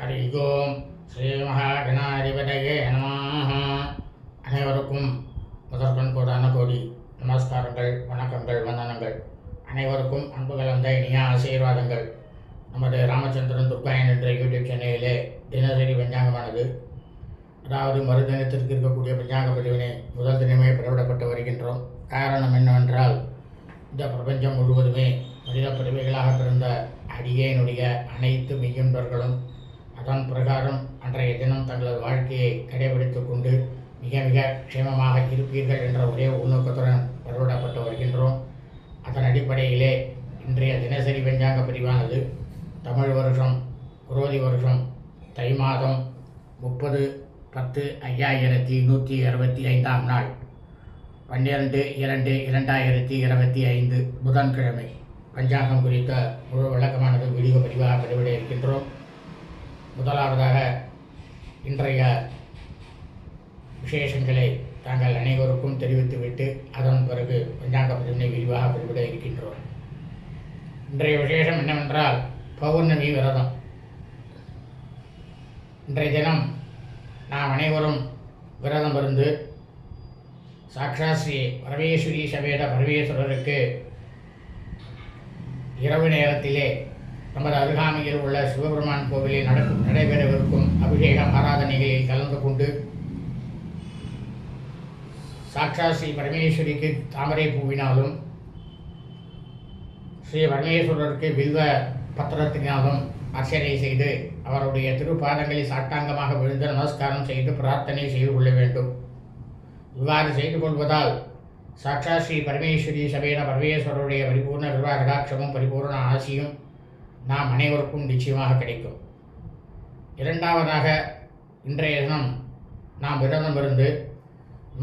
ஹரி ஓம் ஸ்ரீ மகாகணாதிபதையே நமாக அனைவருக்கும் முதற்கண் கோடான கோடி நமஸ்காரங்கள் வணக்கங்கள் வந்தனங்கள். அனைவருக்கும் அன்பு கலந்த இனிய ஆசீர்வாதங்கள். நமது ராமச்சந்திரன் துர்காயன் என்ற யூடியூப் சேனலிலே தினசரி பஞ்சாங்கமானது. அதாவது மறுதினத்திற்கு இருக்கக்கூடிய பஞ்சாங்க பதிவினை முதல் தினமே பிறவிடப்பட்டு வருகின்றோம். காரணம் என்னவென்றால் இந்த பிரபஞ்சம் முழுவதுமே மனித பிறவிகளாக பிறந்த அடியேனுடைய அனைத்து மெய்யன்பர்களும் தன் பிரகாரம் அன்றைய தினம் தங்களது வாழ்க்கையை கடைபிடித்து கொண்டு மிக மிக க்ஷேமமாக இருப்பீர்கள் என்ற ஒரே உள்நோக்கத்துடன் வருடப்பட்டு வருகின்றோம். அதன் அடிப்படையிலே இன்றைய தினசரி பஞ்சாங்க பதிவானது தமிழ் வருஷம் குரோதி வருஷம் தை மாதம் முப்பது பத்து ஐயாயிரத்தி நூற்றி அறுபத்தி ஐந்தாம் நாள் பன்னிரண்டு இரண்டு இரண்டாயிரத்தி இருபத்தி ஐந்து புதன்கிழமை. பஞ்சாங்கம் குறித்த முழு விளக்கமானது வீடியோ பதிவாக பதிவிட இருக்கின்றோம். முதலாவதாக இன்றைய விசேஷங்களை தாங்கள் அனைவருக்கும் தெரிவித்துவிட்டு அதன் பிறகு பஞ்சாங்க பதிவினை விரிவாக பதிவிட இருக்கின்றோம். இன்றைய விசேஷம் என்னவென்றால் பௌர்ணமி விரதம். இன்றைய தினம் நாம் அனைவரும் விரதம் இருந்து சாக்ஷா ஸ்ரீ பரமேஸ்வரி சமேத பரமேஸ்வரருக்கு இரவு நேரத்திலே நமது அருகாமையில் உள்ள சிவபெருமான் கோவிலில் நட நடைபெறவிருக்கும் அபிஷேகம் ஆராதனைகளில் கலந்து கொண்டு சாக்ஷா ஸ்ரீ பரமேஸ்வரிக்கு தாமரை பூவினாலும் ஸ்ரீ பரமேஸ்வரருக்கு வில்வ பத்திரத்தினாலும் அர்ச்சனை செய்து அவருடைய திருப்பாதங்களை சாட்டாங்கமாக விழுந்து நமஸ்காரம் செய்து பிரார்த்தனை செய்து கொள்ள வேண்டும். இவ்வாறு செய்து கொள்வதால் சாட்சா ஸ்ரீ பரமேஸ்வரி சபையின பரமேஸ்வரருடைய பரிபூர்ண கிருபா கடாட்சமும் பரிபூர்ண ஆசியும் நாம் அனைவருக்கும் நிச்சயமாக கிடைக்கும். இரண்டாவதாக இன்றைய தினம் நாம் விரதமிருந்து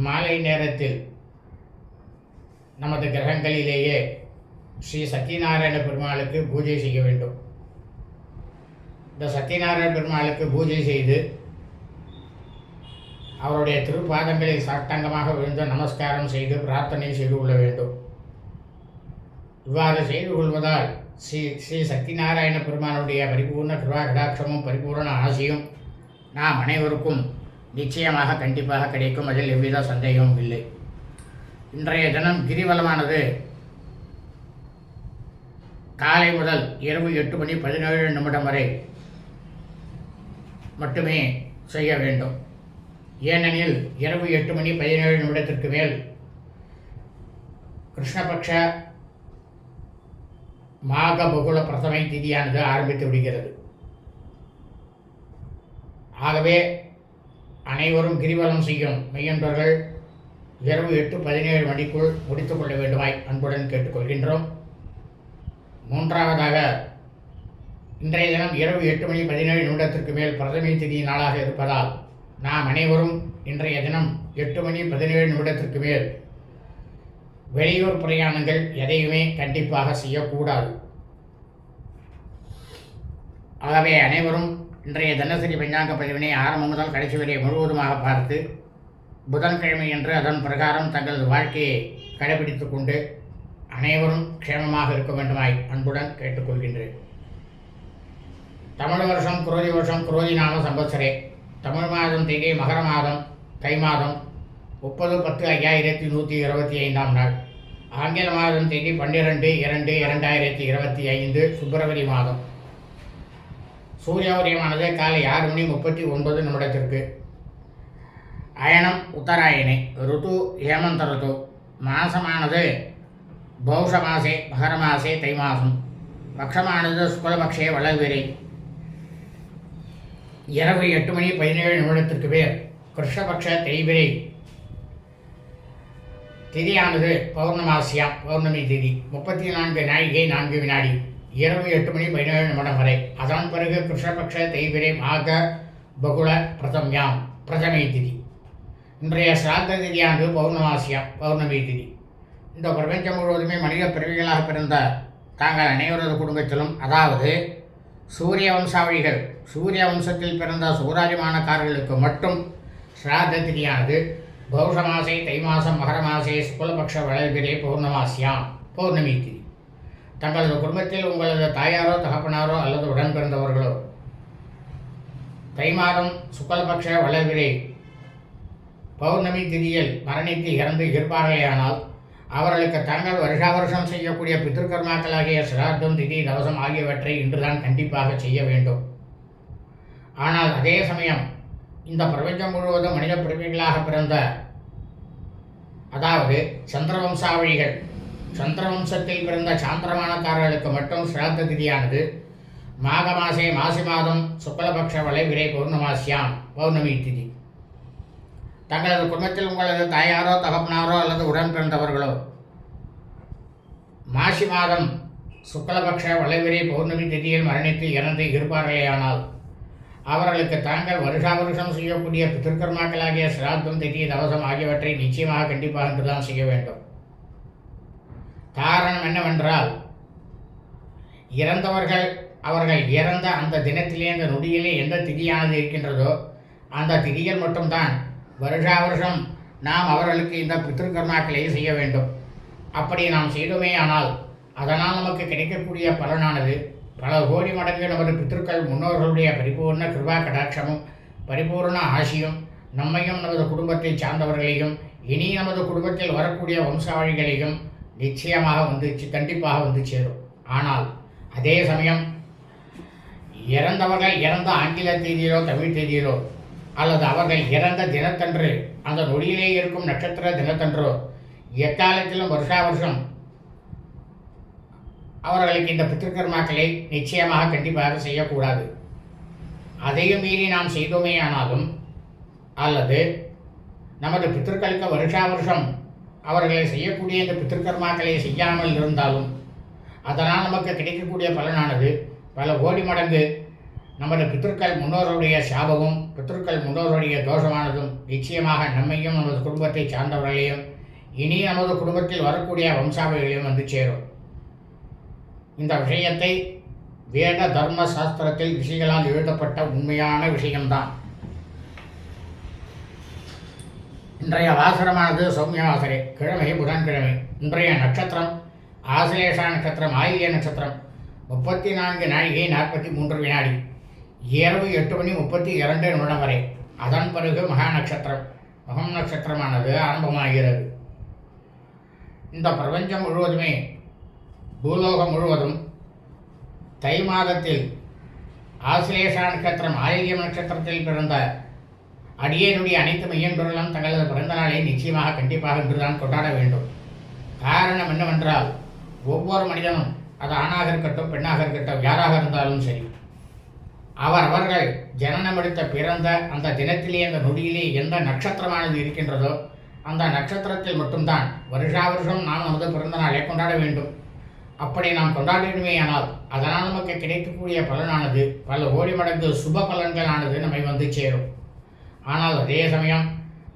மாலை நேரத்தில் நமது கிரகங்களிலேயே ஸ்ரீ சத்யநாராயண பெருமாளுக்கு பூஜை செய்ய வேண்டும். இந்த சத்யநாராயண பெருமாளுக்கு பூஜை செய்து அவருடைய திருப்பாதங்களில் சாட்டங்கமாக விழுந்து நமஸ்காரம் செய்து பிரார்த்தனை செய்து கொள்ள வேண்டும். இவ்வாறு செய்து கொள்வதால் ஸ்ரீ ஸ்ரீ சத்யநாராயண பெருமானுடைய பரிபூர்ண கிருபா கடாட்சமும் பரிபூர்ண ஆசையும் நாம் அனைவருக்கும் நிச்சயமாக கண்டிப்பாக கிடைக்கும். அதில் எவ்வித சந்தேகமும் இல்லை. இன்றைய தினம் கிரிவலமானது காலை முதல் இரவு எட்டு மணி பதினேழு நிமிடம் வரை மட்டுமே செய்ய வேண்டும். ஏனெனில் இரவு எட்டு மணி பதினேழு நிமிடத்திற்கு மேல் கிருஷ்ணபக்ஷ மாக பகுல பிரதமை திதியானது ஆரம்பித்து விடுகிறது. ஆகவே அனைவரும் கிரிவலம் செய்யும் மெய்யன்பர்கள் இரவு எட்டு பதினேழு மணிக்குள் முடித்துக் கொள்ள வேண்டுமாய் அன்புடன் கேட்டுக்கொள்கின்றோம். மூன்றாவதாக இன்றைய தினம் இரவு எட்டு மணி பதினேழு நிமிடத்திற்கு மேல் பிரதமை திதி நாளாக இருப்பதால் நாம் அனைவரும் இன்றைய தினம் எட்டு மணி பதினேழு நிமிடத்திற்கு மேல் வெளியூர் பிரயாணங்கள் எதையுமே கண்டிப்பாக செய்யக்கூடாது. ஆகவே அனைவரும் இன்றைய தினசரி பஞ்சாங்க பதிவினை ஆரம்பம் முதல் கடைசி வரை முழுவதுமாக பார்த்து புதன்கிழமை என்று அதன் பிரகாரம் தங்களது வாழ்க்கையை கடைபிடித்து கொண்டு அனைவரும் க்ஷேமமாக இருக்க வேண்டுமாய் அன்புடன் கேட்டுக்கொள்கின்றேன். தமிழ் வருஷம் குரோதி வருஷம் குரோதி நாம சம்பத்சரே. தமிழ் மாதம் தேதி மகர மாதம் தை மாதம் முப்பது பத்து ஐயாயிரத்தி நூற்றி இருபத்தி ஐந்தாம் நாள். ஆங்கில மாதம் தேதி பன்னிரெண்டு இரண்டு இரண்டாயிரத்தி இருபத்தி ஐந்து பிப்ரவரி மாதம். சூரிய உதயமானது காலை ஆறு மணி முப்பத்தி ஒன்பது நிமிடத்திற்கு. அயனம் உத்தராயணி ருது ஹேமந்த ருது. மாசமானது பௌஷ மாசே மகர மாசே தை மாதம் பக்ஷமானது சுக்லபக்ஷே வளர்விரை இரவு எட்டு மணி பதினேழு நிமிடத்திற்கு பேர் கிருஷ்ணபக்ஷ தெய்விரை திதியானது பௌர்ணமாசியா பௌர்ணமி திதி. முப்பத்தி நான்கு நாழிகை நான்கு வினாடி. இரவு எட்டு மணி பதினேழு நிமிடம் வரை. அதன் பிறகு கிருஷ்ணபக்ஷ தெய்விரை மாக பகுல பிரதம்யாம் பிரதமை திதி. இன்றைய சிராத்த திதியானது பௌர்ணமாசியம் பௌர்ணமி திதி. இந்த பிரபஞ்சம் முழுவதுமே மனித பிறவிகளாக பிறந்த தாங்கள் அனைவரது குடும்பத்திலும் அதாவது சூரிய வம்சாவளிகள் சூரிய வம்சத்தில் பிறந்த சூராஜமானக்காரர்களுக்கு மட்டும் ஸ்ராத்த திதியானது பௌஷமாசே தை மாசம் மகர மாசே சுக்லபக்ஷ வளர்பிரே பௌர்ணமாசியாம் பௌர்ணமி திதி தங்களது குடும்பத்தில் உங்களது தாயாரோ தகப்பனாரோ அல்லது உடன் பிறந்தவர்களோ தை மாதம் சுக்லபக்ஷ வளர்பிரே பௌர்ணமி திதியில் மரணித்து இறந்து இருப்பார்களேயானால் அவர்களுக்கு தங்கள் வருஷா வருஷம் செய்யக்கூடிய பித்திருக்கர்மாக்களாகிய சிரார்த்தம் திதி தவசம் ஆகியவற்றை இன்றுதான் கண்டிப்பாக செய்ய வேண்டும். ஆனால் அதே சமயம் இந்த பிரபஞ்சம் முழுவதும் மனித பிறவிகளாக பிறந்த அதாவது சந்திரவம்சாவழிகள் சந்திரவம்சத்தில் பிறந்த சாந்திரமானக்காரர்களுக்கு மட்டும் சிராத்த திதியானது. மாக மாசே மாசி மாதம் சுக்லபக்ஷ வளைவிரை பௌர்ணமாசியாம் பௌர்ணமி திதி. தங்களது குடும்பத்தில் உங்களது தாயாரோ தகப்பனாரோ அல்லது உடன் பிறந்தவர்களோ மாசி மாதம் சுக்லபக்ஷ வளைவிரை பௌர்ணமி திதியில் மரணித்து இறந்து இருப்பார்களேயானால் அவர்களுக்கு தாங்கள் வருஷா வருஷம் செய்யக்கூடிய பித்திருக்கர்மாக்களாகிய சிராத்தம் திதி தவசம் ஆகியவற்றை நிச்சயமாக கண்டிப்பாக என்றுதான் செய்ய வேண்டும். காரணம் என்னவென்றால் இறந்தவர்கள் அவர்கள் இறந்த அந்த தினத்திலே அந்த நொடியிலே எந்த திதியானது இருக்கின்றதோ அந்த திதியில் மட்டும்தான் வருஷா வருஷம் நாம் அவர்களுக்கு இந்த பித்திருக்கர்மாக்களை செய்ய வேண்டும். அப்படி நாம் செய்தோமே ஆனால் அதனால் நமக்கு கிடைக்கக்கூடிய பலனானது பல கோடி மடங்கு நமது பித்திருக்கள் முன்னோர்களுடைய பரிபூர்ண கிருபா கடாட்சமும் பரிபூர்ண ஆசியும் நம்மையும் நமது குடும்பத்தை சார்ந்தவர்களையும் இனி நமது குடும்பத்தில் வரக்கூடிய வம்சாவழிகளையும் நிச்சயமாக வந்து கண்டிப்பாக வந்து சேரும். ஆனால் அதே சமயம் இறந்தவர்கள் இறந்த ஆங்கில தேதியிலோ தமிழ் தேதியிலோ அல்லது அவர்கள் இறந்த தினத்தன்று அந்த நொடியிலே இருக்கும் நட்சத்திர தினத்தன்றோ எக்காலத்திலும் வருஷா வருஷம் அவர்களுக்கு இந்த பித்திருக்கர்மாக்களை நிச்சயமாக கண்டிப்பாக செய்யக்கூடாது. அதையும் மீறி நாம் செய்தோமேயானாலும் அல்லது நமது பித்திருக்களுக்கு வருஷா வருஷம் அவர்களை செய்யக்கூடிய இந்த பித்திருக்கர்மாக்களை செய்யாமல் இருந்தாலும் அதனால் நமக்கு கிடைக்கக்கூடிய பலனானது பல கோடி மடங்கு நமது பித்திருக்கள் முன்னோருடைய சாபமும் பித்திருக்கள் முன்னோருடைய தோஷமானதும் நிச்சயமாக நம்மையும் நமது குடும்பத்தை சார்ந்தவர்களையும் இனி நமது குடும்பத்தில் வரக்கூடிய வம்சாவளிகளையும் வந்து சேரும். இந்த விஷயத்தை வேத தர்ம சாஸ்திரத்தில் ரிஷிகளால் எழுதப்பட்ட உண்மையான விஷயம்தான். இன்றைய வாசரமானது சௌமியவாசரே கிழமை புதன்கிழமை இன்றைய நட்சத்திரம் ஆசிலேஷா நட்சத்திரம் ஆயில்ய நட்சத்திரம் முப்பத்தி நான்கு நாழிகை நாற்பத்தி மூன்று வினாடி இரவு எட்டு மணி முப்பத்தி இரண்டு நிமிடம் வரை. அதன் பிறகு மகா நட்சத்திரம் மகம் நட்சத்திரமானது ஆரம்பமாகிறது. இந்த பிரபஞ்சம் முழுவதுமே பூலோகம் முழுவதும் தை மாதத்தில் ஆசிலேஷா நட்சத்திரம் ஆயில்யம் நட்சத்திரத்தில் பிறந்த அடியேனுடைய அனைத்து மையன்பர்களும் தங்களது பிறந்த நாளை நிச்சயமாக கண்டிப்பாக இன்றுதான் கொண்டாட வேண்டும். காரணம் என்னவென்றால் ஒவ்வொரு மனிதனும் அது ஆணாக இருக்கட்டும் பெண்ணாக இருக்கட்டும் யாராக இருந்தாலும் சரி அவர் அவர்கள் ஜனனம் எடுத்த பிறந்த அந்த தினத்திலே அந்த நொடியிலே எந்த நட்சத்திரமானது இருக்கின்றதோ அந்த நட்சத்திரத்தில் மட்டும்தான் வருஷா வருஷம் நாம் நமது பிறந்த நாளை கொண்டாட வேண்டும். அப்படி நாம் கொண்டாடிடுமேயானால் அதனால் நமக்கு கிடைக்கக்கூடிய பலனானது பல ஓடி மடங்கு சுப பலன்களானது நம்மை வந்து சேரும். ஆனால் அதே சமயம்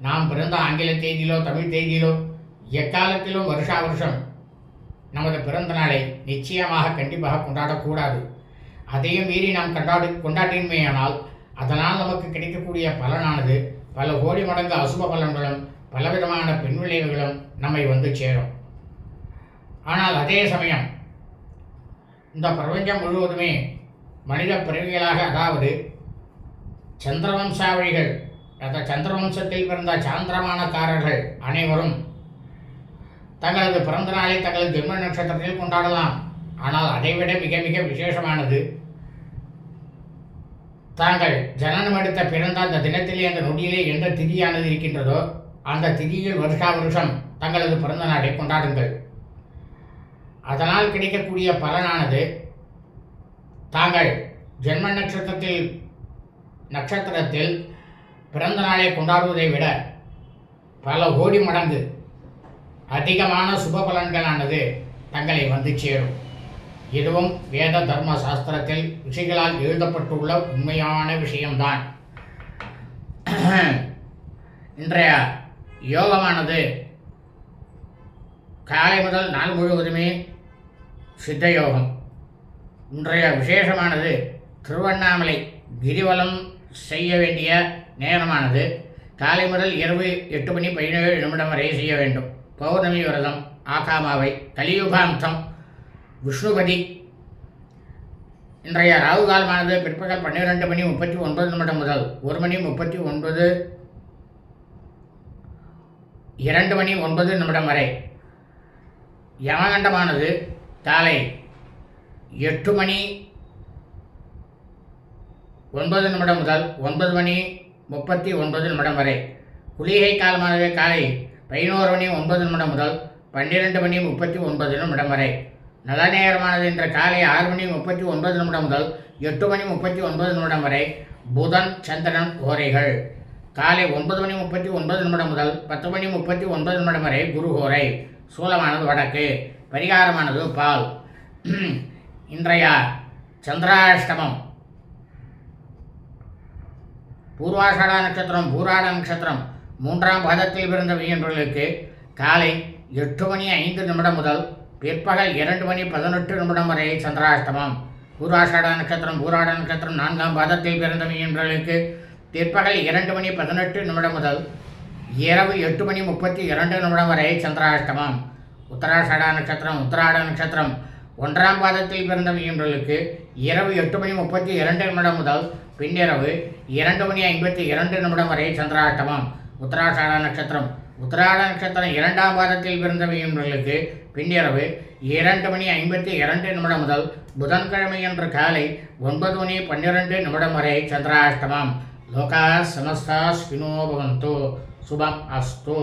நாம் பிறந்த ஆங்கில தேதியிலோ தமிழ் தேதியிலோ எக்காலத்திலும் வருஷா வருஷம் நமது பிறந்த நாளை நிச்சயமாக கண்டிப்பாக கொண்டாடக்கூடாது. அதையும் மீறி நாம் கொண்டாடி கொண்டாடினமேயானால் அதனால் நமக்கு கிடைக்கக்கூடிய பலனானது பல கோடி மடங்கு அசுப பலன்களும் பலவிதமான பின் விளைவுகளும் நம்மை வந்து சேரும். ஆனால் அதே சமயம் இந்த பிரபஞ்சம் முழுவதுமே மனித பிறவிகளாக அதாவது சந்திரவம்சாவழிகள் அந்த சந்திரவம்சத்தில் பிறந்த சாந்திரமானக்காரர்கள் அனைவரும் தங்களது பிறந்த நாளை தங்களது ஜென்ம நட்சத்திரத்தில் கொண்டாடலாம். ஆனால் அதைவிட மிக மிக விசேஷமானது தாங்கள் ஜனனம் எடுத்த பிறந்த அந்த தினத்திலே அந்த நொடியிலே எந்த திதியானது இருக்கின்றதோ அந்த திதியில் வருஷா வருஷம் தங்களது பிறந்த நாளை கொண்டாடுங்கள். அதனால் கிடைக்கக்கூடிய பலனானது தாங்கள் ஜென்ம நட்சத்திரத்தில் நட்சத்திரத்தில் பிறந்த நாளை கொண்டாடுவதை விட பல கோடி மடங்கு அதிகமான சுப பலன்களானது தங்களை வந்து சேரும். இதுவும் வேத தர்ம சாஸ்திரத்தில் ரிஷிகளால் எழுதப்பட்டுள்ள உண்மையான விஷயம்தான். இன்றைய யோகமானது காலை முதல் நாள் முழுவதுமே சித்தயோகம். இன்றைய விசேஷமானது திருவண்ணாமலை கிரிவலம் செய்ய வேண்டிய நேரமானது. காலை முதல் இரவு எட்டு மணி பதினேழு நிமிடம் வரை செய்ய வேண்டும். பௌர்ணமி விரதம் ஆகாமாவை கலியுகாந்தம் விஷ்ணுபதி. இன்றைய ராகு காலமானது பிற்பகல் பன்னிரெண்டு மணி முப்பத்தி ஒன்பது நிமிடம் முதல் ஒரு மணி முப்பத்தி ஒன்பது இரண்டு மணி ஒன்பது நிமிடம் வரை யமகண்டமானது காலை எட்டு மணி ஒன்பது நிமிடம் முதல் ஒன்பது மணி முப்பத்தி ஒன்பது நிமிடம் வரை. குளிகை காலமானது காலை பதினோரு மணி ஒன்பது நிமிடம் முதல் பன்னிரெண்டு மணி முப்பத்தி ஒன்பது நிமிடம் வரை. நல்ல நேரமானது இன்று காலை ஆறு மணி முப்பத்தி ஒன்பது நிமிடம் முதல் எட்டு மணி முப்பத்தி ஒன்பது நிமிடம் வரை. புதன் சந்திரன் ஓரைகள். காலை ஒன்பது மணி முப்பத்தி ஒன்பது நிமிடம் முதல் பத்து மணி முப்பத்தி ஒன்பது நிமிடம் வரை குரு ஓரை. சூலமானது வடக்கு பரிகாரமானது பால். இன்றைய சந்திராஷ்டமம். பூர்வாஷாடா நட்சத்திரம் பூராட நட்சத்திரம் மூன்றாம் பாதத்தில் பிறந்த வியன்பர்களுக்கு காலை எட்டு மணி ஐந்து நிமிடம் முதல் பிற்பகல் இரண்டு மணி பதினெட்டு நிமிடம் வரை சந்திராஷ்டமம். பூர்வாஷாடா நட்சத்திரம் பூராட நட்சத்திரம் நான்காம் பாதத்தில் பிறந்த வியன்பர்களுக்கு பிற்பகல் இரண்டு மணி பதினெட்டு நிமிடம் முதல் இரவு எட்டு மணி முப்பத்தி இரண்டு நிமிடம் வரை சந்திராஷ்டமம். உத்தராஷடா நட்சத்திரம் உத்தராட நட்சத்திரம். ஒன்றாம் பாதத்தில் பிறந்த மீனர்களுக்கு இரவு எட்டு மணி முப்பத்தி இரண்டு நிமிடம் முதல் பின்னிரவு இரண்டு மணி ஐம்பத்தி இரண்டு நிமிடம் வரை சந்திராஷ்டமம். உத்தராஷாட நட்சத்திரம். உத்தராட நட்சத்திரம் இரண்டாம் பாதத்தில் பிறந்த மீனர்களுக்கு பின்னிரவு இரண்டு மணி ஐம்பத்தி இரண்டு நிமிடம் முதல் புதன்கிழமை என்ற காலை ஒன்பது மணி பன்னிரண்டு நிமிடம் வரை சந்திராஷ்டமம். லோகா சமஸ்தா ஸ்பினோ பவந்தோ. శుభం అస్తు